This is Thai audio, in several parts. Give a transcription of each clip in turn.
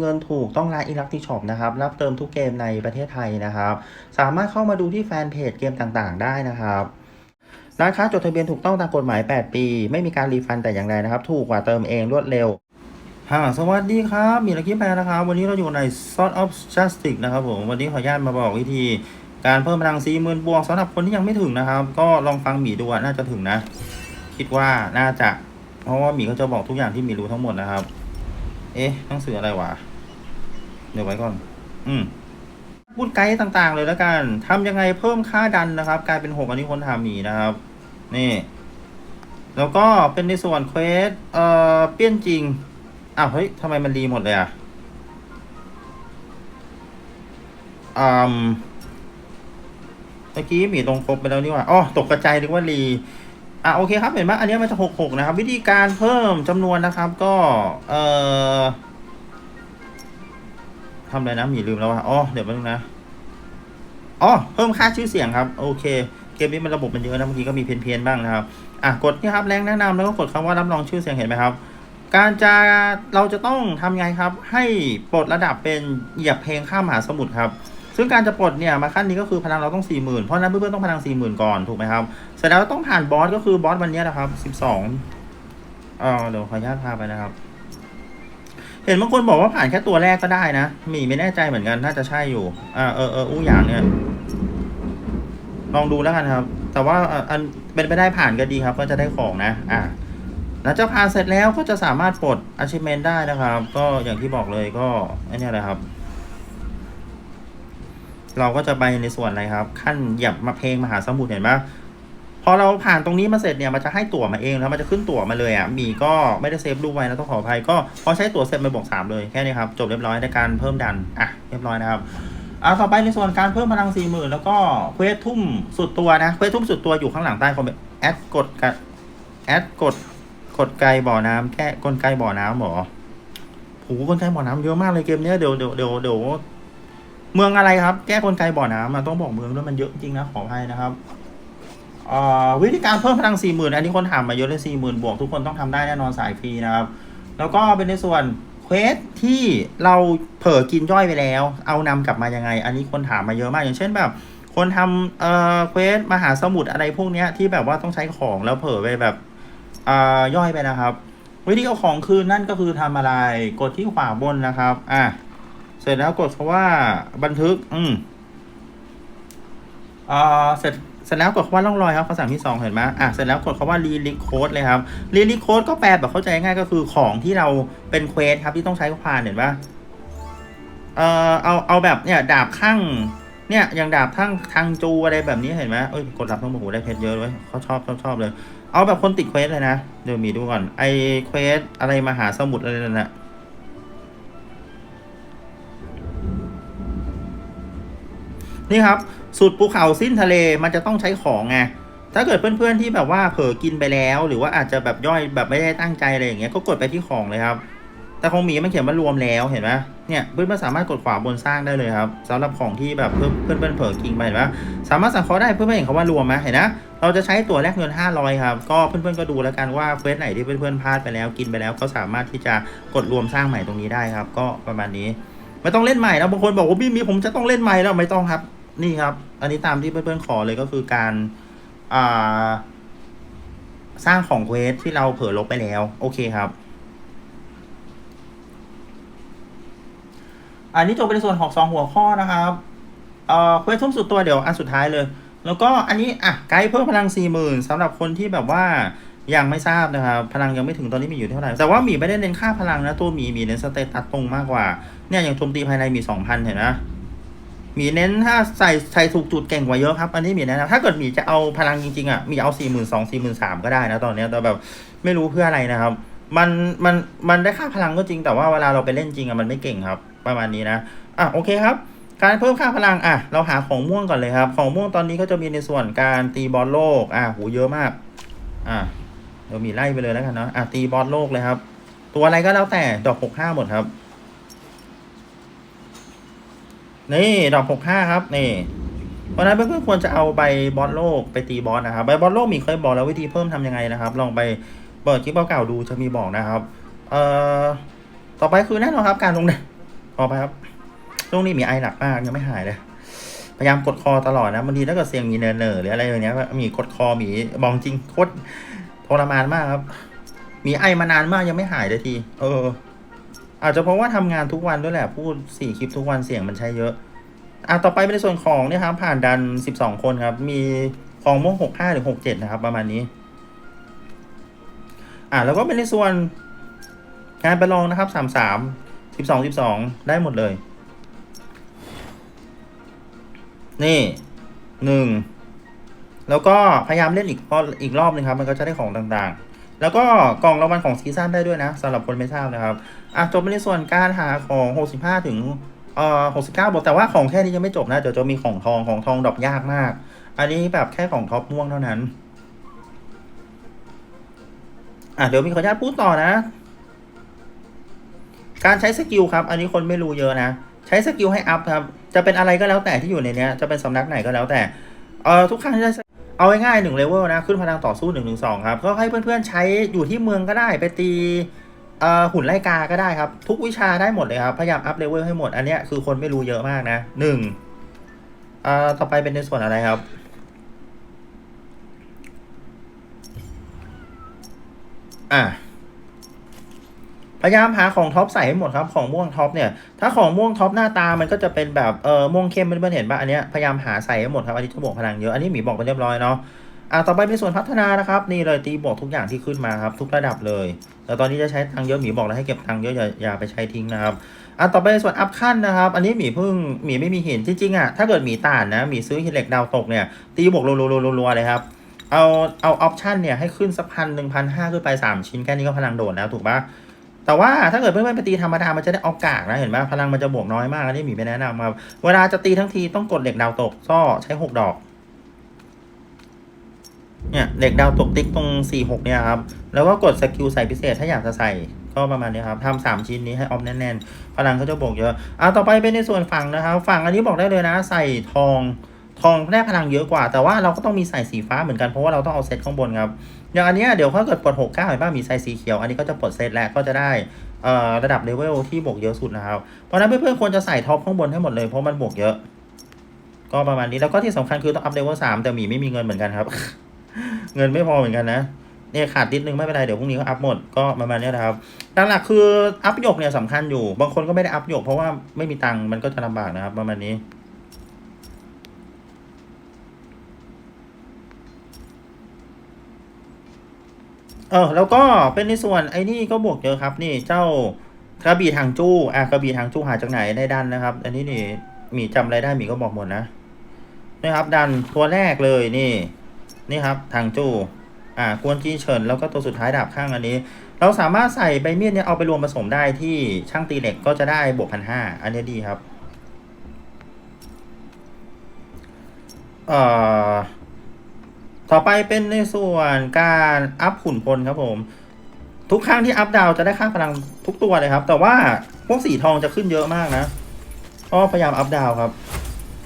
เงินถูกต้องร้านอิลักติช็อปนะครับ รับเติมทุกเกมในประเทศไทยนะครับ สามารถเข้ามาดูที่แฟนเพจเกมต่างๆ ได้นะครับร้านค้าจดทะเบียนถูกต้องตามกฎหมาย 8 ปี ไม่มีการรีฟันแต่อย่างใดนะครับ ถูกกว่าเติมเองรวดเร็วฮ่าสวัสดีครับ มีลักกี้แปลนะครับ วันนี้เราอยู่ใน Sort of Justice นะครับผม วันนี้ขออนุญาตมาบอกวิธี การเพิ่มพลังซีหมื่นบวกสำหรับคนที่ยังไม่ถึงนะครับ ก็ลองฟังหมีดูอะน่าจะถึงนะ คิดว่าน่าจะ เพราะว่าหมีเขาจะบอกทุกอย่างที่หมีรู้ทั้งหมดนะครับ เอ๊ะหนังสืออะไรวะ เดี๋ยวไว้ก่อน อืมพูดไกด์ต่างๆ เลยแล้วกันทำยังไงเพิ่มค่าดันนะครับ กลายเป็นหกอันนี้คนทำหมีนะครับ นี่ แล้วก็เป็นในส่วนเควสเอ่อเปี้ยนจริงอ้าวเฮ้ยทำไมมันรีหมดเลยอะอืมเมื่อกี้หมีลงครบไปแล้วนี่ว่าอ๋อตกกระจายนึกว่ารีอะโอเคครับเห็นไหมอันนี้มันจะหกหกนะครับ วิธีการเพิ่มจำนวนนะครับ ก็ เอ่อ ทำอะไรนะหมีลืมแล้วว่าอ๋อเดี๋ยวแป๊บนึงนะอ๋อเพิ่มค่าชื่อเสียงครับ โอเค เกมนี้มันระบบมันเยอะนะบางทีก็มีเพี้ยนๆบ้างนะครับอะกดนี่ครับแรงแนะนำแล้วก็กดคำว่ารับรองชื่อเสียงเห็นไหมครับ การจะเราจะต้องทำไงครับ ให้ปลดระดับเป็นเหยียบเพลงข้ามมหาสมุทรครับซึ่งการจะปลดเนี่ยมาขั้นนี้ก็คือพลังเราต้อง 4 0,000 เพราะฉะนั้นเพื่อนๆต้องพลัง 4 0,000 ก่อนถูกไหมครับ เสร็จแล้วต้องผ่านบอสก็คือบอสวันนี้นะครับ 12เออเดี๋ยวขออนุญาตพาไปนะครับ เห็นบางคนบอกว่าผ่านแค่ตัวแรกก็ได้นะ มีไม่แน่ใจเหมือนกัน น่าจะใช่อยู่ อ่าเออเอออู้อย่างเนี่ย ลองดูแล้วกันครับ แต่ว่าอันเป็นไปได้ผ่านก็ดีครับ ก็จะได้ของนะ อ่าหลังจากผ่านเสร็จแล้วก็จะสามารถปลด achievement ได้นะครับ ก็อย่างที่บอกเลยก็ไอ้นี่แหละครับ เราก็จะไปในส่วนอะไรครับ ขั้นหยียบมาเพลงมหาสมุทรเห็นไหม พอเราผ่านตรงนี้มาเสร็จเนี่ยมันจะให้ตั๋วมาเองแล้วมันจะขึ้นตั๋วมาเลยอะมีก็ไม่ได้เซฟรูปไว้นะต้องขออภัยก็พอใช้ตั๋วเสร็จไปบวกสามเลยแค่นี้ครับจบเรียบร้อยในการเพิ่มดันอะเรียบร้อยนะครับเอาต่อไปในส่วนการเพิ่มพลังสี่หมื่นแล้วก็เควสทุ่มสุดตัวนะเควสทุ่มสุดตัวอยู่ข้างหลังใต้คอมเมนต์แอดกดกับแอดกดกดไกลบ่อน้ำแค่กลไกบ่อน้ำหรอโหกลไกบ่อน้ำเยอะมากเลยเกมเนี้ยเดี๋ยวเดี๋ยวเดี๋ยวเดี๋ยวเมืองอะไรครับ แก้กลไกบ่อน้ำมันต้องบอกเมืองด้วยมันเยอะจริงนะขออภัยนะครับ วิธีการเพิ่มพลังสี่หมื่นอันนี้คนถามมาเยอะเลยสี่หมื่นบวกทุกคนต้องทำได้แน่นอนสายฟรีนะครับ แล้วก็เป็นในส่วนเควสที่เราเผลอกินย่อยไปแล้ว เอานำกลับมายังไง อันนี้คนถามมาเยอะมากอย่างเช่นแบบ คนทำเอ่อเควสมหาสมุทรอะไรพวกเนี้ยที่แบบว่าต้องใช้ของแล้วเผลอไปแบบเอ่อย่อยไปนะครับ วิธีเอาของคืนนั่นก็คือทำอะไรกดที่ขวาบนนะครับอะเสร็จแล้วกดคำว่าบันทึก อืมอ่าเสร็จ เสร็จแล้วกดคำว่าร่องรอยครับคำสั่งที่สองเห็นไหมอะเสร็จแล้วกดคำว่ารีลิโคดเลยครับรีลิโคดก็แปลแบบเข้าใจง่ายก็คือของที่เราเป็นเควสครับที่ต้องใช้ผ่านเห็นปะเออเอาเอาแบบเนี่ยดาบข้างเนี่ยอย่างดาบทั้งทางจูอะไรแบบนี้เห็นไหมเอ้ยกดรับต้องโอ้โหได้เพชรเยอะเลยเขาชอบชอบชอบเลย เอาแบบคนติดเควสเลยนะ เดี๋ยวมีดูก่อน ไอเควสอะไรมาหาสมุทรอะไรนั่นนะนี่ครับ สุดภูเขาสิ้นทะเลมันจะต้องใช้ของไงถ้าเกิดเพื่อนๆที่แบบว่าเผลอกินไปแล้ว หรือว่าอาจจะแบบย่อยแบบไม่ได้ตั้งใจอะไรอย่างเงี้ยก็กดไปที่ของเลยครับ แต่ของหมีมันเขียนว่ารวมแล้วเห็นไหมเนี่ยเพื่อนๆสามารถกดขวาบนสร้างได้เลยครับสำหรับของที่แบบเพื่อนเพื่อนๆเผลอกินไปเห็นไหมสามารถสั่งเขาะห์ได้เพื่อนๆเห็นเขาว่ารวมไหมเห็นนะเราจะใช้ตัวแลกเงิน 500 ครับ ก็เพื่อนๆก็ดูแล้วกันว่าเควสไหนที่เพื่อนๆพลาดไปแล้วกินไปแล้ว ก็สามารถที่จะกดรวมสร้างใหม่ตรงนี้ได้ครับ ก็ประมาณนี้ ไม่ต้องเล่นใหม่นะบางคนบอกว่าพี่มีผมจะต้องเล่นใหม่แล้วไม่ต้องครับ นี่ครับ อันนี้ตามที่เพื่อนๆขอเลยก็คือการอ่าสร้างของเควสที่เราเผลอลบไปแล้ว โอเคครับ อันนี้จบเป็นส่วนของสองหัวข้อนะครับเอ่อเควสทุ่มสุดตัวเดี๋ยวอันสุดท้ายเลย แล้วก็อันนี้อะไกด์เพิ่มพลังสี่หมื่นสำหรับคนที่แบบว่ายังไม่ทราบนะครับพลังยังไม่ถึงตอนนี้มีอยู่เท่าไหร่แต่ว่าหมีไม่ได้เน้นค่าพลังนะตัวหมีมีเน้นสเตตัสตรงมากกว่าเนี่ยอย่างโจมตีภายในมีสองพันเห็นไห มหมีเน้นถ้าใส่ใส่ถูกจุดเก่งกว่าเยอะครับ อันนี้หมีแนะนำถ้าเกิดหมีจะเอาพลังจริงๆอะหมีเอาสี่หมื่นสองสี่หมื่นสามก็ได้นะตอนเนี้ยแต่แบบไม่รู้เพื่ออะไรนะครับ มันมันมันได้ค่าพลังก็จริง แต่ว่าเวลาเราไปเล่นจริงอะมันไม่เก่งครับ ประมาณนี้นะอะโอเคครับการเพิ่มค่าพลังอะเราหาของม่วงก่อนเลยครับ ของม่วงตอนนี้ก็จะมีในส่วนการตีบอลโลกอะหูเยอะมากอะเดี๋ยวมีไล่ไปเลยแล้วกันเนาะอะตีบอลโลกเลยครับ ตัวอะไรก็แล้วแต่ดอกหกห้าหมดครับ นี่ดอกหกห้าครับนี่เพราะนั้นเพื่อนๆควรจะเอาใบบอลโลกไปตีบอสนะครับใบบอลโลกมีเคยบอกแล้ววิธีเพิ่มทำยังไงนะครับ ลองไปเปิดคลิปเก่าๆดูจะมีบอกนะครับ เอ่อต่อไปคือแน่นอนครับการลงแดงพอไปครับช่วงนี้มีไอหนักมากยังไม่หายเลยพยายามกดคอตลอดนะบางทีถ้าเกิดเสียงมีเนอๆหรืออะไรอย่างเงี้ยมีกดคอมีบองจริงโคตรทรมานมากครับ มีไอมานานมากยังไม่หายเลยที เออ อาจจะเพราะว่าทำงานทุกวันด้วยแหละ พูดสี่คลิปทุกวันเสียงมันใช้เยอะ อะต่อไปเป็นในส่วนของเนี่ยครับ ผ่านดันสิบสองคนครับ มีของม่วงหกห้าหรือหกเจ็ดนะครับ ประมาณนี้ อะแล้วก็เป็นในส่วนงานประลองนะครับสามสามสิบสองสิบสองได้หมดเลย นี่หนึ่งแล้วก็พยายามเล่นอีกอีกรอบหนึงครับ มันก็จะได้ของต่างๆ แล้วก็กล่องรางวัลของซีซั่นได้ด้วยนะสำหรับคนไม่ทราบนะครับอะจบไปในส่วนการหาของ 65 ถึงเอ่อ69บวกแต่ว่าของแค่นี้ยังไม่จบนะเดี๋ยวจะมีของทองของทองดอกยากมาก อันนี้แบบแค่ของท็อปม่วงเท่านั้นอะเดี๋ยวมีขออนุญาตพูดต่อนะ การใช้สกิลครับ อันนี้คนไม่รู้เยอะนะ ใช้สกิลให้อัพครับ จะเป็นอะไรก็แล้วแต่ที่อยู่ในเนี้ย จะเป็นสำนักไหนก็แล้วแต่ เอ่อทุกครั้งที่ได้ เอาง่ายๆหนึ่งเลเวลนะ ขึ้นพลังต่อสู้หนึ่งหนึ่งสองครับ ก็ให้เพื่อนๆใช้อยู่ที่เมืองก็ได้ไปตีหุ่นไล่กาก็ได้ครับ ทุกวิชาได้หมดเลยครับ พยายามอัพเลเวลให้หมด อันเนี้ยคือคนไม่รู้เยอะมากนะหนึ่งต่อไปเป็นในส่วนอะไรครับอะ พยายามหาของท็อปใส่ให้หมดครับของม่วงท็อปเนี่ยถ้าของม่วงท็อปหน้าตามันก็จะเป็นแบบเออม่วงเข้มเพื่อนๆเห็นป่ะอันเนี้ยพยายามหาใส่ให้หมดครับอันนี้จะบวกพลังเยอะอันนี้หมีบอกไปเรียบร้อยเนาะอะต่อไปเป็นส่วนพัฒนานะครับนี่เลยตีบวกทุกอย่างที่ขึ้นมาครับทุกระดับเลยแล้วตอนนี้จะใช้ตังเยอะหมีบอกแล้วให้เก็บตังเยอะอย่าอย่าไปใช้ทิ้งนะครับอะต่อไปในส่วนอัพขั้นนะครับ อันนี้หมีเพิ่งหมีไม่มีหินจริงๆอะถ้าเกิดหมีต่านนะหมีซื้อหินเหล็กดาวตกเนี่ยตีบวกรัวๆๆๆๆเลยครับเอาเอาออปชันเนี่ยให้ขึ้นสักพันหนึ่งพันห้าขึ้นไปสามชิ้นแค่นี้ก็พลังโดดแล้วถูกปะ แต่ว่าถ้าเกิดเพื่อนๆไปตีธรรมดา มันจะได้ออกกากนะเห็นปะพลังมันจะบวกน้อยมากอันนี้หมีไม่แนะนำครับ เวลาจะตีทั้งทีต้องกดเหล็กดาวตกก็ใช้หกดอก เนี่ยเหล็กดาวตกติ๊กตรงสี่หกเนี่ยครับ แล้วก็กดสกิลใส่พิเศษถ้าอยากจะใส่ก็ประมาณนี้ครับทำสามชิ้นนี้ให้ออฟแน่นๆ พลังก็จะบวกเยอะอะต่อไปเป็นในส่วนฝั่งนะครับ ฝั่งอันนี้บอกได้เลยนะ ใส่ทอง ทองได้พลังเยอะกว่า แต่ว่าเราก็ต้องมีใส่สีฟ้าเหมือนกันเพราะว่าเราต้องเอาเซตข้างบนครับ อย่างอันเนี้ยเดี๋ยวถ้าเกิดปลดหกเก้าเห็นป่ะมีใส่สีเขียว อันนี้ก็จะปลดเซตแล้วก็จะได้เอ่อระดับเลเวลที่บวกเยอะสุดนะครับ เพราะนั้นเพื่อนๆควรจะใส่ท็อปข้างบนให้หมดเลยเพราะมันบวกเยอะ ก็ประมาณนี้แล้วก็ที่สำคัญคือต้องอัพเลเวลสามแต่หมีไม่มีเงินเหมือนกันครับ เงินไม่พอเหมือนกันนะเนี่ยขาดนิดนึงไม่เป็นไรเดี๋ยวพรุ่งนี้ก็อัพหมดก็ประมาณนี้นะครับหลักๆคืออัพหยกเนี่ยสำคัญอยู่ บางคนก็ไม่ได้อัพหยกเพราะว่าไม่มีตังค์มันก็จะลำบากนะครับประมาณนี้ เออแล้วก็เป็นในส่วนไอ้นี่ก็บวกเยอะครับ นี่เจ้ากระบี่ทางจู้อะกระบี่ทางจู้หาจากไหนได้ดันนะครับ อันนี้นี่มีจำอะไรได้หมีก็บอกหมดนะนะครับ ดันตัวแรกเลยนี่ นี่ครับทางจู้อ่ากวนจีเฉินแล้วก็ตัวสุดท้ายดาบข้างอันนี้ เราสามารถใส่ใบมีดเนี่ยเอาไปรวมผสมได้ที่ช่างตีเหล็กก็จะได้บวกพันห้าอันนี้ดีครับ เอ่อ ต่อไปเป็นในส่วนการอัพขุนพลครับผม ทุกครั้งที่อัพดาวจะได้ค่าพลังทุกตัวเลยครับ แต่ว่าพวกสีทองจะขึ้นเยอะมากนะก็พยายามอัพดาวครับ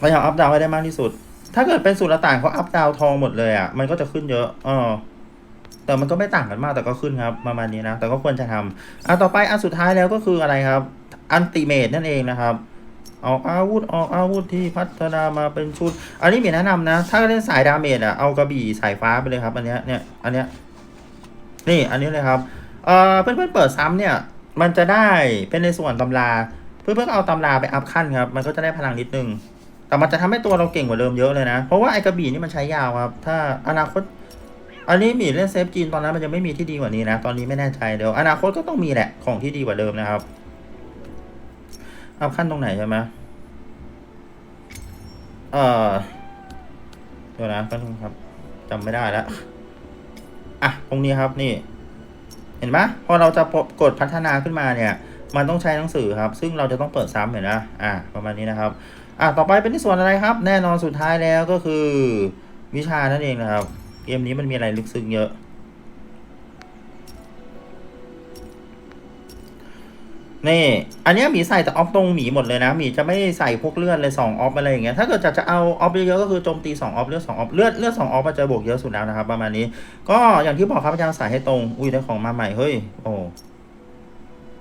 พยายามอัพดาวให้ได้มากที่สุด ถ้าเกิดเป็นสูตรต่างเขาอัพดาวทองหมดเลยอะมันก็จะขึ้นเยอะเออแต่มันก็ไม่ต่างกันมากแต่ก็ขึ้นครับประมาณนี้นะแต่ก็ควรจะทำอะต่อไปอันสุดท้ายแล้วก็คืออะไรครับอันติเมตนั่นเองนะครับ ออกอาวุธออกอาวุธที่พัฒนามาเป็นชุด อันนี้มีแนะนำนะ ถ้าเล่นสายดาเมจอะเอากระบี่สายฟ้าไปเลยครับอันเนี้ยเนี่ยอันเนี้ยนี่อันนี้เลยครับเอ่อเพื่อนๆเปิดซ้ำเนี่ยมันจะได้เป็นในส่วนตำราเพื่อนๆก็เอาตำราไปอัพขั้นครับมันก็จะได้พลังนิดนึงแต่มันจะทำให้ตัวเราเก่งกว่าเดิมเยอะเลยนะ เพราะว่าไอ้กระบี่นี่มันใช้ยาวครับ ถ้าอนาคต อันนี้มีเล่นเซฟจีนตอนนั้นมันยังไม่มีที่ดีกว่านี้นะ ตอนนี้ไม่แน่ใจเดี๋ยวอนาคตก็ต้องมีแหละของที่ดีกว่าเดิมนะครับ อัพขั้นตรงไหนใช่ไหมเอ่อเดี๋ยวนะแป๊บนึงครับจำไม่ได้แล้วอะตรงนี้ครับนี่ เห็นไหมพอเราจะกดพัฒนาขึ้นมาเนี่ย มันต้องใช้หนังสือครับ ซึ่งเราจะต้องเปิดซ้ำเห็นนะอะประมาณนี้นะครับ อะต่อไปเป็นที่ส่วนอะไรครับ แน่นอนสุดท้ายแล้วก็คือ วิชานั่นเองนะครับ เกมนี้มันมีอะไรลึกซึ้งเยอะ นี่ อันนี้หมีใส่แต่ออฟตรงหมีหมดเลยนะหมีจะไม่ใส่พวกเลือดเลยสองออฟอะไรอย่างเงี้ยถ้าเกิดจะจะเอาออฟเยอะๆก็คือโจมตีสองออฟเลือดสองออฟเลือดเลือดสองออฟมันจะบวกเยอะสุดแล้วนะครับประมาณนี้ ก็อย่างที่บอกครับพยายามใส่ให้ตรงอุ้ยได้ของมาใหม่เฮ้ยโอ้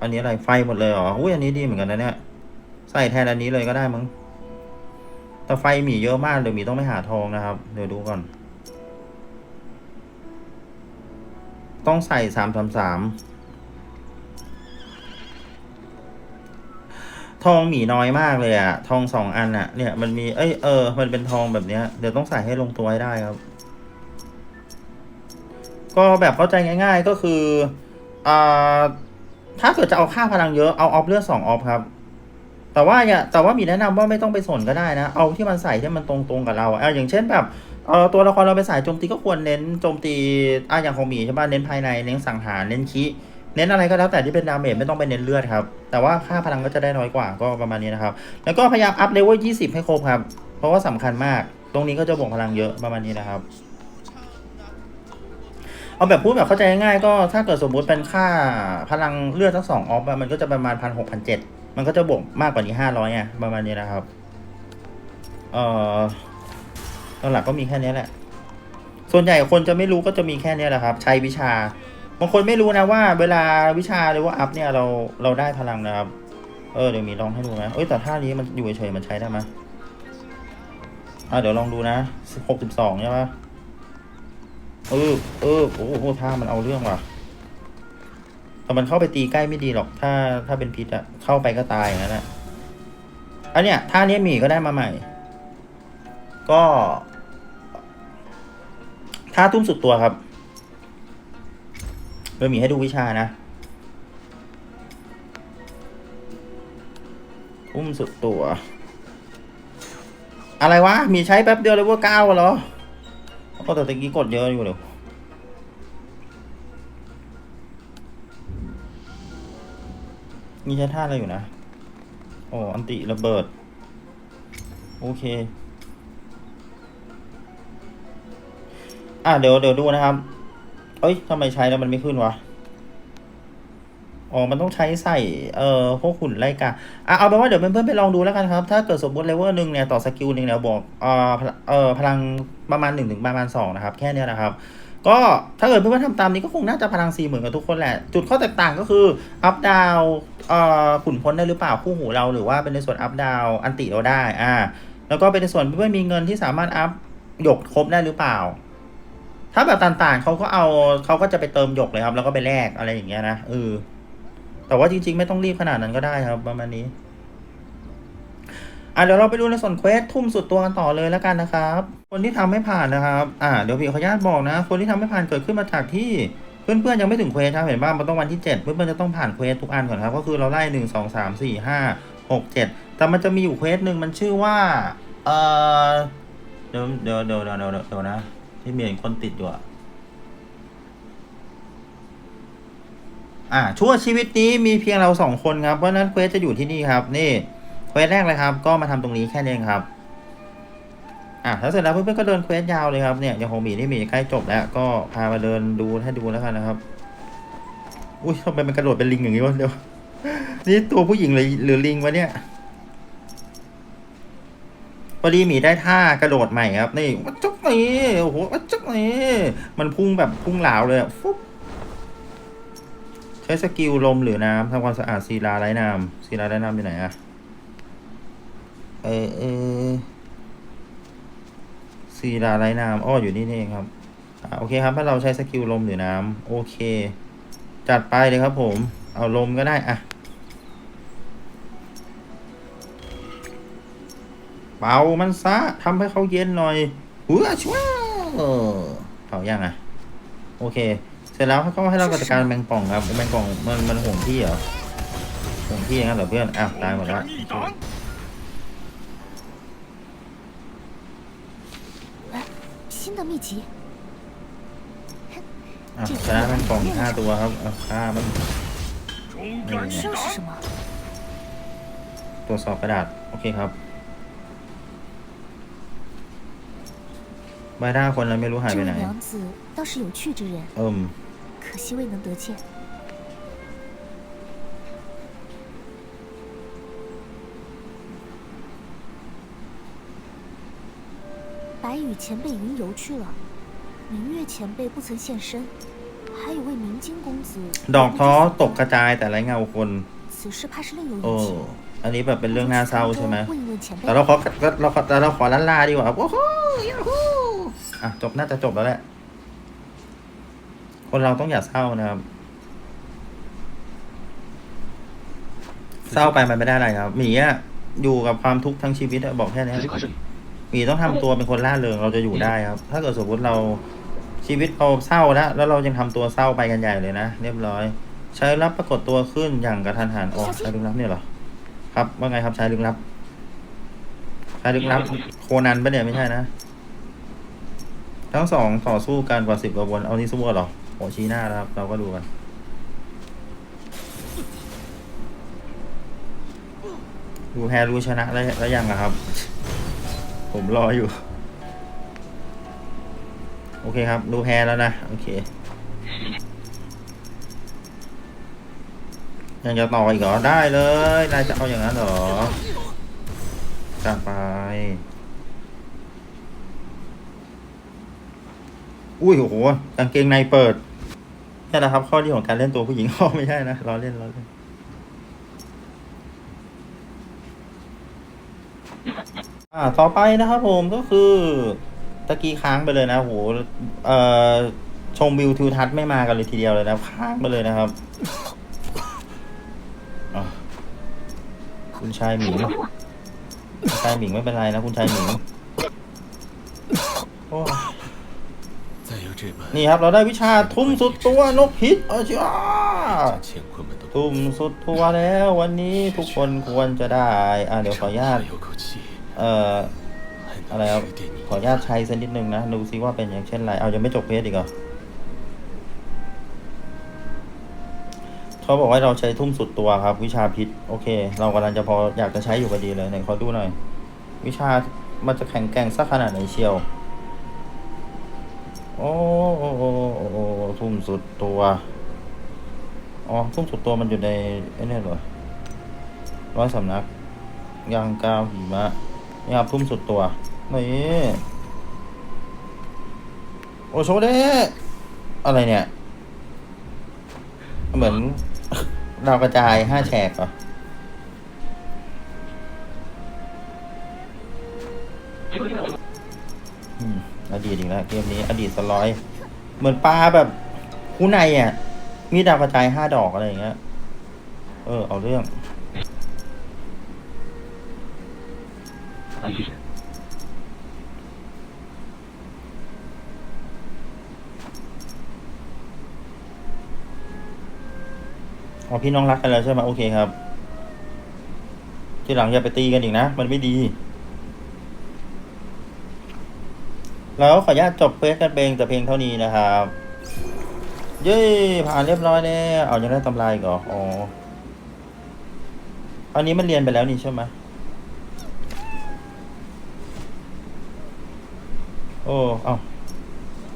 อันนี้อะไรไฟหมดเลยเหรออุ้ยอันนี้ดีเหมือนกันนะเนี่ยใส่แทนอันนี้เลยก็ได้มั้งแต่ไฟหมีเยอะมากเดี๋ยวหมีต้องไปหาทองนะครับเดี๋ยวดูก่อน ต้องใส่สามสามสาม ทองหมีน้อยมากเลยอะทองสองอันอะเนี่ยมันมีเอ้ยเออ มันเป็นทองแบบเนี้ยเดี๋ยวต้องใส่ให้ลงตัวให้ได้ครับ ก็แบบเข้าใจง่าย ๆก็คืออ่าถ้าเกิดจะเอาค่าพลังเยอะเอาออฟเลือดสองออฟครับ แต่ว่าอย่าแต่ว่ามีแนะนำว่าไม่ต้องไปสนก็ได้นะ เอาที่มันใส่ที่มันตรงๆกับเราอะอย่างเช่นแบบเออตัวละครเราไปสายโจมตีก็ควรเน้นโจมตีอะอย่างของหมีใช่ป่ะเน้นภายในเน้นสังหารเน้นคี เน้นอะไรก็แล้วแต่ที่เป็นดาเมจไม่ต้องไปเน้นเลือดครับ แต่ว่าค่าพลังก็จะได้น้อยกว่าก็ประมาณนี้นะครับ แล้วก็พยายามอัพเลเวล 20 ให้ครบครับ เพราะว่าสำคัญมาก ตรงนี้ก็จะบวกพลังเยอะประมาณนี้นะครับ เอาแบบพูดแบบเข้าใจง่ายก็ถ้าเกิดสมมุติเป็นค่าพลังเลือดทั้งสองออฟมันก็จะประมาณพันหกพันเจ็ดมันก็จะบวกมากกว่านี้ห้าร้อยไงประมาณนี้นะครับ เอ่อหลักก็มีแค่นี้แหละ ส่วนใหญ่คนจะไม่รู้ก็จะมีแค่นี้แหละครับ ใช้วิชา บางคนไม่รู้นะว่า เวลาวิชาหรือว่าอัพเนี่ยเราเราได้พลังนะครับ เออเดี๋ยวมีลองให้ดูนะเอ้ยแต่ท่านี้มันอยู่เฉยๆมันใช้ได้ไหมอะเดี๋ยวลองดูนะหกสิบสองใช่ปะเออเออโอ้โหท่ามันเอาเรื่องว่ะแต่มันเข้าไปตีใกล้ไม่ดีหรอก ถ้าถ้าเป็นพิษอะเข้าไปก็ตายอย่างนั้นอะอันเนี้ยท่านี้หมีก็ได้มาใหม่ ก็ท่าทุ่มสุดตัวครับ เดี๋ยวหมีให้ดูวิชานะทุ่มสุดตัว อะไรวะ มีใช้แป๊บเดียวเลยว่าเก้าเหรอโอ้แต่ตะกี้กดเยอะอยู่เดี๋ยวนี่ใช้ท่าอะไรอยู่นะ โอ้อันติระเบิด โอเค อะเดี๋ยวเดี๋ยวดูนะครับ เอ้ยทำไมใช้แล้วมันไม่ขึ้นวะ อ๋อ มันต้องใช้ใส่ เอ่อ พวกหุ่นไล่กาอะเอาเป็นว่าเดี๋ยวเพื่อนๆไปลองดูแล้วกันครับ ถ้าเกิดสมมติเลเวลหนึ่งเนี่ย ต่อสกิลหนึ่งเนี่ยบอกเอ่อเอ่อ พลังประมาณหนึ่งถึงประมาณสองนะครับ แค่เนี้ยนะครับ ก็ถ้าเกิดเพื่อนๆทำตามนี้ก็คงน่าจะพลังสี่เหมือนกับทุกคนแหละ จุดข้อแตกต่างก็คือ อัพดาวเอ่อขุนพ้นได้หรือเปล่าคู่หูเราหรือว่าเป็นในส่วนอัพดาวอันติเราได้ อ่า แล้วก็เป็นในส่วนเพื่อนๆมีเงินที่สามารถอัพหยกครบได้หรือเปล่า ถ้าแบบต่างๆเขาก็เอาเขาก็จะไปเติมหยกเลยครับ แล้วก็ไปแลกอะไรอย่างเงี้ยนะเออแต่ว่าจริงๆ ไม่ต้องรีบขนาดนั้นก็ได้ครับ ประมาณนี้ อะเดี๋ยวเราไปดูในส่วนเควสทุ่มสุดตัวกันต่อเลยแล้วกันนะครับ คนที่ทำไม่ผ่านนะครับ อ่าเดี๋ยวพี่ขออนุญาตบอกนะ คนที่ทำไม่ผ่านเกิดขึ้นมาจากที่เพื่อนๆยังไม่ถึงเควสครับเห็นป่ะมันต้องวันที่เจ็ดเพื่อนๆจะต้องผ่านเควสทุกอันก่อนครับก็คือเราไล่หนึ่งสองสามสี่ห้าหกเจ็ดแต่มันจะมีอยู่เควสหนึ่งมันชื่อว่าเออเดี๋ยวเดี๋ยวเดี๋ยวเดี๋ยวเดี๋ยวเดี๋ยวนะ ที่มีคนติดอยู่อะอ่าชั่วชีวิตนี้มีเพียงเราสองคนครับ เพราะนั้นเควสจะอยู่ที่นี่ครับ นี่เควสแรกเลยครับ ก็มาทำตรงนี้แค่นี้เองครับอะแล้วเสร็จแล้วเพื่อนๆก็เดินเควสยาวเลยครับเนี่ยย่างของมีนี่มีใกล้จบแล้ว ก็พามาเดินดูให้ดูแล้วกันนะครับ อุ้ยทำไมมันกระโดดเป็นลิงอย่างนี้วะเดี๋ยวนี่ตัวผู้หญิงหรือหรือลิงวะเนี่ย พอดีหมีได้ท่ากระโดดใหม่ครับนี่วัดจุกนี่โอ้โหวัดจุกนี่มันพุ่งแบบพุ่งเหลาเลยฟุ๊บใช้สกิลลมหรือน้ำทำความสะอาดศิลาไร้น้ำศิลาไร้น้ำอยู่ไหนอะเออเออศิลาไร้น้ำอ้ออยู่นี่นี่เองครับอ่าโอเคครับถ้าเราใช้สกิลลมหรือน้ำโอเค จัดไปเลยครับผม เอาลมก็ได้อะ เป่ามันซะทำให้เขาเย็นหน่อยหัวชัวเผายังอะโอเค เสร็จแล้วเขาก็ให้เราจัดการแมงป่องครับแมงป่องมันมันห่วงที่เหรอห่วงที่อย่างนั้นเหรอเพื่อนอ้าวตายหมดแล้ว 新的秘籍， อ่ะชนะแมงป่องอีกห้าตัวครับเอาฆ่ามันนี่ไง 这是什么？ ตรวจสอบกระดาษ โอเคครับ ใบหน้าคนเราไม่รู้หาย 这 ไป 位 ไหน 娘子倒是有趣之人， เอิ่ม 可惜未能得见。白羽前辈云游去了，明月前辈不曾现身，还有位明金公子。 ดอกท้อตกกระจายแต่ไรเงาคน 此事怕是另有 โอ้ 隐情。 อันนี้แบบเป็นเรื่องน่าเศร้าใช่ไหม 问一问前辈 แต่。เราขอก็เราขอแต่เราขอล้านลาดีกว่าครับโอ้โหยาฮู อะจบน่าจะจบแล้วแหละ คนเราต้องอย่าเศร้านะครับ เศร้าไปมันไม่ได้อะไรครับหมีอะอยู่กับความทุกข์ทั้งชีวิตบอกแค่นี้หมีต้องทำตัวเป็นคนร่าเริงเราจะอยู่ได้ครับ ถ้าเกิดสมมติเราชีวิตเราเศร้าแล้วแล้วเรายังทำตัวเศร้าไปกันใหญ่เลยนะเรียบร้อย ใช้รับปรากฏตัวขึ้นอย่างกระทันหันออกใช้ลึกลับเนี่ยหรอครับว่าไงครับใช้ลึกลับใช้ลึกลับ โคนันปะเนี่ยไม่ใช่นะ ทั้งสองต่อสู้กันกว่าสิบกว่าวน เอานี่สู้กันเหรอโอชี้หน้าแล้วครับ เราก็ดูกันดูแพ้รู้ชนะแล้วแล้วยังอะครับ ผมรออยู่ โอเคครับ ดูแพ้แล้วนะ โอเค ยังจะต่ออีกเหรอ ได้เลย นายจะเอาอย่างนั้นเหรอจัดไป อุ้ยโอ้โหกางเกงในเปิดนี่แหละครับข้อดีของการเล่นตัวผู้หญิงก็ไม่ใช่นะเราเล่นเราเล่นอ่าต่อไปนะครับผมก็คือตะกี้ค้างไปเลยนะโหเอ่อชมวิวทิวทัศน์ไม่มากันเลยทีเดียวเลยนะค้างไปเลยนะครับคุณชายหมิงคุณชายหมิงไม่เป็นไรนะคุณชายหมิงโอ้ นี่ครับเราได้วิชาทุ่มสุดตัวนกพิษเออจ้ทุ่มสุดตัวแล้ววันนี้ทุกคนควรจะได้ อ่าเดี๋ยวขออนุญาตเอ่ออะไรครับขออนุญาตใช้สักนิดนึงนะ ดูซิว่าเป็นอย่างเช่นไรเอายังไม่จบเพจอีกเหรอเขาบอกว่าเราใช้ทุ่มสุดตัวครับ วิชาพิษโอเค เรากำลังจะพออยากจะใช้อยู่พอดีเลยไหนขาดูหน่อย วิชามันจะแข็งแกร่งสักขนาดไหนเชียว สุดตัว อ๋อทุ่มสุดตัวมันอยู่ในไอ้นี่เหรอร้อยสำนักยางกาวหิมะนี่ครับทุ่มสุดตัวนี่โอโชเดะอะไรเนี่ย เหมือนดาวกระจายห้าแฉกเหรออืมอดีตอีกแล้วเกมนี้ อดีตสลอย เหมือนปลาแบบ ผู้ในอะ มีดาวกระจายห้าดอกอะไรอย่างเงี้ย เออ เอาเรื่อง อ๋อพี่น้องรักกันแล้วใช่ไหมโอเคครับ ทีหลังอย่าไปตีกันอีกนะ มันไม่ดี แล้วขออนุญาตจบเพลงกันเพลงแต่เพลงเท่านี้นะครับ เย้ผ่านเรียบร้อยแล้วเอายังได้ตำรายอีก่ออ๋ออันนี้มันเรียนไปแล้วนี่ใช่ไหมโอ้เอ้า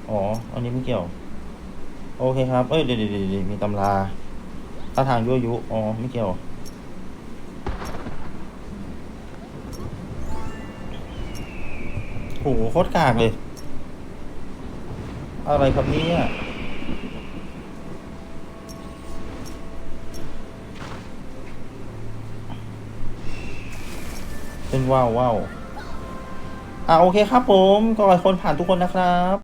อ๋อ อันนี้ไม่เกี่ยว โอเคครับ เอ้ยเดี๋ยวเดี๋ยวเดี๋ยวมีตำราท่าทางยั่วยุ อ๋อ ไม่เกี่ยว โหโคตรกากเลย อะไรครับเนี่ยเป็น ว้าวว้าวอ่าโอเคครับผมก็ขอให้คนผ่านทุกคนนะครับ